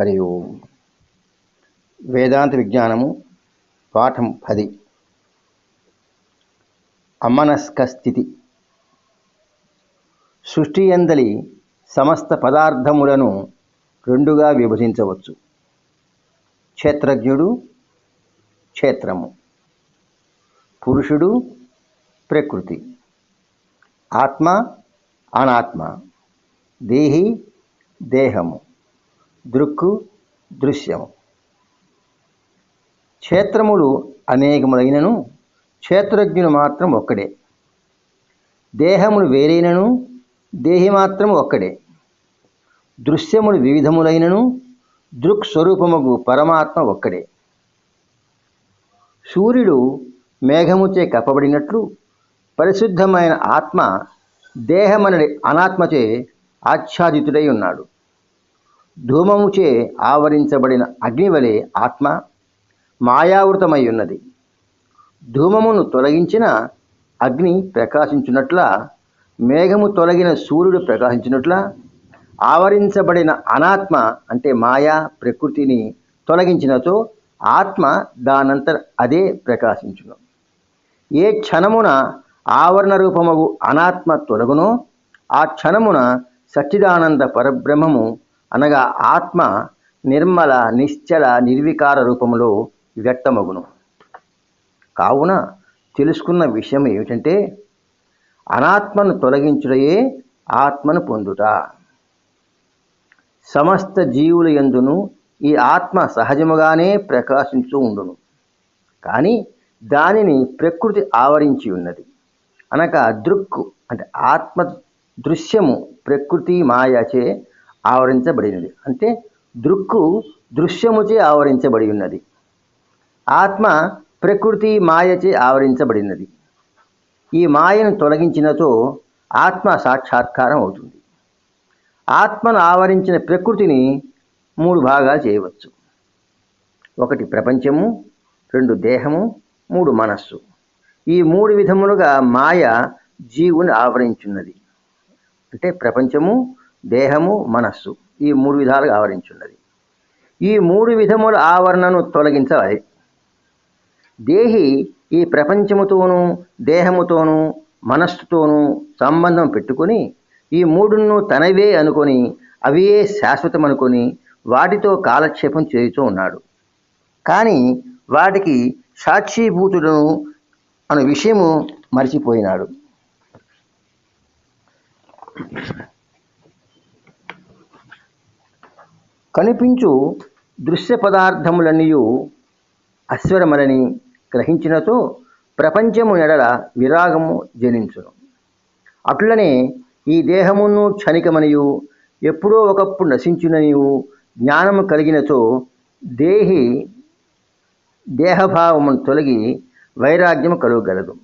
హరి ఓం వేదాంత విజ్ఞానము పాఠం పది. అమనస్క స్థితి సృష్టి ఎందలి సమస్త పదార్థములను రెండుగా విభజించవచ్చు. క్షేత్రజ్ఞుడు క్షేత్రము. పురుషుడు ప్రకృతి. ఆత్మ అనాత్మ. దేహి దేహము. దృక్కు దృశ్యము. క్షేత్రములు అనేకములైనను క్షేత్రజ్ఞులు మాత్రం ఒక్కడే. దేహములు వేరైనను దేహి మాత్రం ఒక్కడే. దృశ్యములు వివిధములైనను దృక్ స్వరూపముగు పరమాత్మ ఒక్కడే. సూర్యుడు మేఘముచే కప్పబడినట్లు పరిశుద్ధమైన ఆత్మ దేహమనడి అనాత్మచే ఆచ్ఛాదితుడై ఉన్నాడు. ధూమముచే ఆవరించబడిన అగ్నివలే ఆత్మ మాయావృతమై ఉన్నది ధూమమును తొలగించిన అగ్ని ప్రకాశించున్నట్ల మేఘము తొలగిన సూర్యుడు ప్రకాశించినట్ల ఆవరించబడిన అనాత్మ అంటే మాయా ప్రకృతిని తొలగించినతో ఆత్మ దానంతర అదే ప్రకాశించును. ఏ క్షణమున ఆవరణ రూపమగు అనాత్మ తొలగునో ఆ క్షణమున సచ్చిదానంద పరబ్రహ్మము అనగా ఆత్మ నిర్మల నిశ్చల నిర్వికార రూపంలో వ్యక్తమగును. కావున తెలుసుకున్న విషయం ఏమిటంటే అనాత్మను తొలగించుటయే ఆత్మను పొందుట. సమస్త జీవుల ఎందును ఈ ఆత్మ సహజముగానే ప్రకాశించు ఉండును. కానీ దానిని ప్రకృతి ఆవరించి ఉన్నది. అనగా దృక్కు అంటే ఆత్మ దృశ్యము ప్రకృతి మాయచే ఆవరించబడినది. అంటే దృక్కు దృశ్యముచే ఆవరించబడి ఉన్నది ఆత్మ ప్రకృతి మాయచే ఆవరించబడినది. ఈ మాయను తొలగించినతో ఆత్మ సాక్షాత్కారం అవుతుంది. ఆత్మను ఆవరించిన ప్రకృతిని మూడు భాగాలు చేయవచ్చు. ఒకటి ప్రపంచము రెండు దేహము మూడు మనస్సు. ఈ మూడు విధములుగా మాయ జీవుని ఆవరించున్నది. అంటే ప్రపంచము దేహము మనస్సు. ఈ మూడు విధాలుగా ఆవరించున్నది. ఈ మూడు విధముల ఆవరణను తొలగించాలి దేహి ఈ ప్రపంచముతోనూ దేహముతోనూ మనస్సుతోనూ సంబంధం పెట్టుకొని ఈ మూడును తనవే అనుకొని అవియే శాశ్వతం అనుకొని వాటితో కాలక్షేపం చేస్తూ ఉన్నాడు. కానీ వాటికి సాక్షిభూతులను అనే విషయము మర్చిపోయినాడు. కనిపించు దృశ్య పదార్థములనియు అశ్వరమలని గ్రహించినతో ప్రపంచము ఎడల విరాగము జనించును. అట్లనే ఈ దేహమును క్షణికమనియు ఎప్పుడో ఒకప్పుడు నశించుననియు జ్ఞానము కలిగినచో దేహి దేహభావమును తొలగి వైరాగ్యము కలుగగలదు.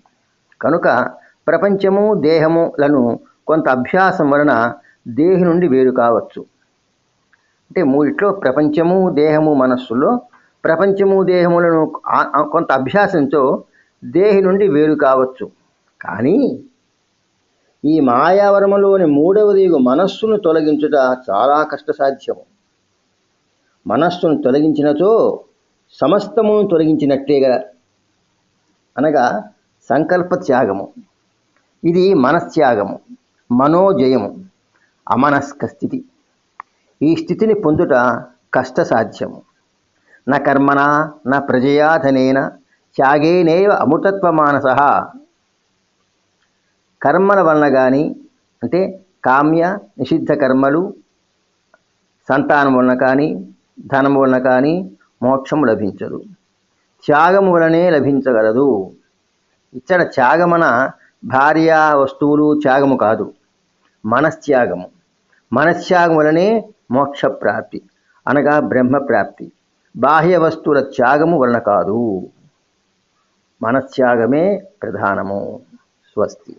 కనుక ప్రపంచము దేహములను కొంత అభ్యాసం వలన దేహి నుండి వేరు కావచ్చు. అంటే మూడిట్లో ప్రపంచము దేహము మనస్సులో ప్రపంచము దేహములను కొంత అభ్యాసంతో దేహి నుండి వేరు కావచ్చు. కానీ ఈ మాయావరములోని మూడవది మనస్సును తొలగించుట చాలా కష్టసాధ్యము. మనస్సును తొలగించినతో సమస్తమును తొలగించినట్టేగా అనగా సంకల్ప త్యాగము. ఇది మనస్త్యాగము మనోజయము అమనస్క స్థితి. ఈ స్థితిని పొందుట కష్టసాధ్యము. న కర్మణ న ప్రజయాధనేన త్యాగేనేవ అమృతత్వమానస. కర్మల వలన కానీ అంటే కామ్య నిషిద్ధ కర్మలు సంతానం వలన కానీ ధనం వలన కానీ మోక్షము లభించదు. త్యాగము వలనే లభించగలదు. ఇచ్చట త్యాగమన భార్య వస్తువులు త్యాగము కాదు. మనస్త్యాగము మనస్త్యాగం వలనే మోక్షప్రాప్తి అనగా బ్రహ్మప్రాప్తి. బాహ్య వస్తువుల త్యాగము వలన కాదు. మనస్త్యాగమే ప్రధానము. స్వస్తి.